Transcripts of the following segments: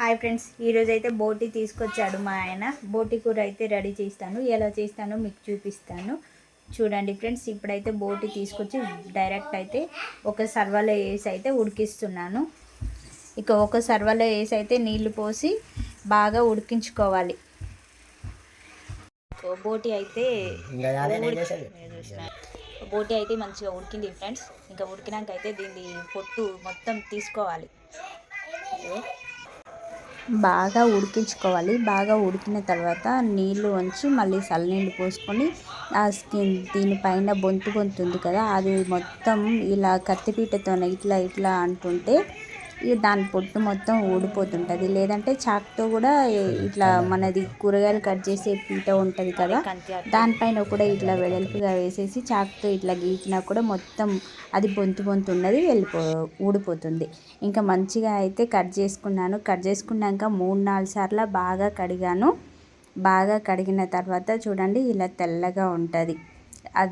Hi friends ఈరోజు అయితే బోటి తీసుకొచ్చాడు మా ఆయన. బోటి కూర అయితే రెడీ చేస్తాను. ఎలా చేస్తానో మీకు చూపిస్తాను. చూడండి ఫ్రెండ్స్ ఇప్పుడైతే బోటి తీసుకొచ్చి డైరెక్ట్ అయితే ఒక సర్వలో వేసి అయితే ఉడికిస్తున్నాను. ఇక ఒక సర్వలో వేసి అయితే నీళ్ళు పోసి బాగా ఉడికించుకోవాలి. సో బోటి అయితే బోటి అయితే మంచిగా ఉడికింది ఫ్రెండ్స్. ఇంకా ఉడికినాక అయితే దీన్ని పొట్టు మొత్తం తీసుకోవాలి. బాగా ఉడికించుకోవాలి. బాగా ఉడికిన తర్వాత నీళ్ళు వంచి మళ్ళీ చల్లనీళ్ళు పోసుకొని ఆ స్కిన్ దీనిపైన బొంతు బొంతు ఉంది కదా అది మొత్తం ఇలా కత్తిపీటతో ఇట్లా ఇట్లా అంటుంటే ఇక దాని పొట్టు మొత్తం ఊడిపోతుంటుంది. లేదంటే చాక్తో కూడా ఇట్లా మనది కూరగాయలు కట్ చేసే పీట ఉంటుంది కదా దానిపైన కూడా ఇట్లా వెడల్పుగా వేసేసి చాక్తో ఇట్లా గీకినా కూడా మొత్తం అది బొంతు బొంతు ఉన్నది వెళ్ళిపో ఊడిపోతుంది. ఇంకా మంచిగా అయితే కట్ చేసుకున్నాను. కట్ చేసుకున్నాక మూడు నాలుగు సార్లు బాగా కడిగాను. బాగా కడిగిన తర్వాత చూడండి ఇలా తెల్లగా ఉంటుంది.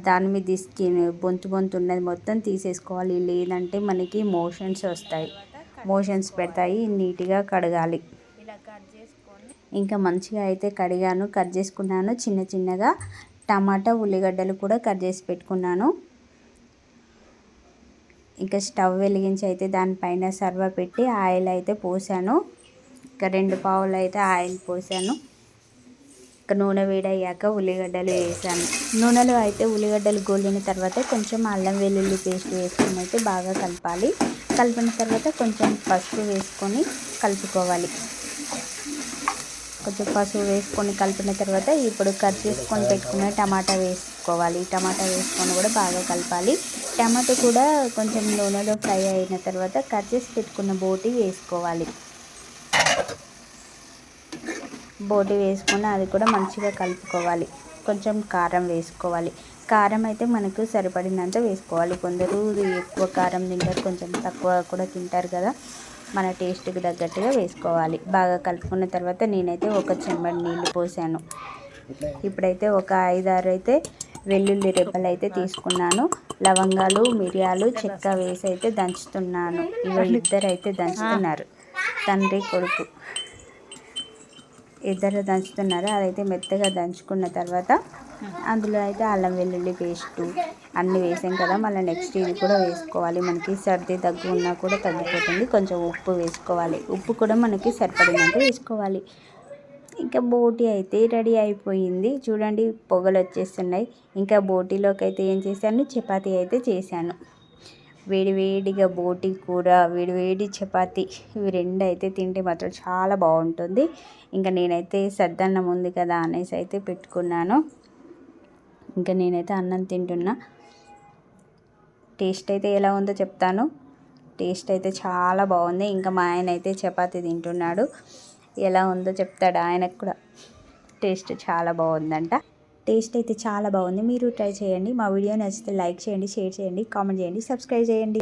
దాని మీద స్కిన్ బొంతు బొంతు ఉన్నది మొత్తం తీసేసుకోవాలి. లేదంటే మనకి మోషన్స్ వస్తాయి. మోషన్స్ పెడతాయి నీట్గా కడగాలి. ఇంకా మంచిగా అయితే కడిగాను కట్ చేసుకున్నాను. చిన్న చిన్నగా టమాటా ఉల్లిగడ్డలు కూడా కట్ చేసి పెట్టుకున్నాను. ఇంకా స్టవ్ వెలిగించి అయితే దానిపైన సర్వ పెట్టి ఆయిల్ అయితే పోసాను. ఇంకా రెండు పావులు అయితే ఆయిల్ పోసాను. ఇంకా నూనె వేడయ్యాక ఉల్లిగడ్డలు వేసాను. నూనెలో అయితే ఉల్లిగడ్డలు గోలిన తర్వాత కొంచెం అల్లం వెల్లుల్లి పేస్ట్ వేసుకొని అయితే బాగా కలపాలి. కలిపిన తర్వాత కొంచెం పసుపు వేసుకొని కలుపుకోవాలి. కొంచెం పసుపు వేసుకొని కలిపిన తర్వాత ఇప్పుడు కట్ చేసుకొని పెట్టుకున్న టమాటా వేసుకోవాలి. టమాటా వేసుకొని కూడా బాగా కలపాలి. టమాటా కూడా కొంచెం నూనెలో ఫ్రై అయిన తర్వాత కట్ చేసి పెట్టుకున్న బోటి వేసుకోవాలి. బోటి వేసుకొని అది కూడా మంచిగా కలుపుకోవాలి. కొంచెం కారం వేసుకోవాలి. కారం అయితే మనకు సరిపడినంత వేసుకోవాలి. కొందరు ఎక్కువ కారం తింటారు కొంచెం తక్కువ కూడా తింటారు కదా. మన టేస్ట్కి తగ్గట్టుగా వేసుకోవాలి. బాగా కలుపుకున్న తర్వాత నేనైతే ఒక చెంబడి నీళ్ళు పోసాను. ఇప్పుడైతే ఒక ఐదారు అయితే వెల్లుల్లి రెబ్బలు అయితే తీసుకున్నాను. లవంగాలు మిరియాలు చెక్క వేసి అయితే దంచుతున్నాను. ఇవాళ ఇద్దరు అయితే దంచుతున్నారు. తండ్రి కొడుకు. ఇద్దరు దంచుతున్నారు. అదైతే మెత్తగా దంచుకున్న తర్వాత అందులో అయితే అల్లం వెల్లుల్లి పేస్టు అన్నీ వేసాం కదా. మళ్ళీ నెక్స్ట్ ఇది కూడా వేసుకోవాలి. మనకి సర్ది దగ్గు ఉన్నా కూడా తగ్గిపోతుంది. కొంచెం ఉప్పు వేసుకోవాలి. ఉప్పు కూడా మనకి సరిపడినంత వేసుకోవాలి. ఇంకా బోటి అయితే రెడీ అయిపోయింది. చూడండి పొగలు వచ్చేస్తున్నాయి. ఇంకా బోటీలోకి అయితే ఏం చేశాను? చపాతీ అయితే చేశాను. వేడివేడిగా బోటి కూర వేడివేడి చపాతి ఇవి రెండు అయితే తింటే మాత్రం చాలా బాగుంటుంది. ఇంకా నేనైతే సద్దన్నం ఉంది కదా అనేసి అయితే పెట్టుకున్నాను. ఇంకా నేనైతే అన్నం తింటున్నా. టేస్ట్ అయితే ఎలా ఉందో చెప్తాను. టేస్ట్ అయితే చాలా బాగుంది. ఇంకా మా ఆయన అయితే చపాతి తింటున్నాడు. ఎలా ఉందో చెప్తాడు ఆయనకు కూడా. టేస్ట్ చాలా బాగుందంట. టేస్ట్ అయితే చాలా బాగుంది. మీరు ట్రై చేయండి. మా వీడియో నచ్చితే లైక్ చేయండి షేర్ చేయండి కామెంట్ చేయండి సబ్స్క్రైబ్ చేయండి.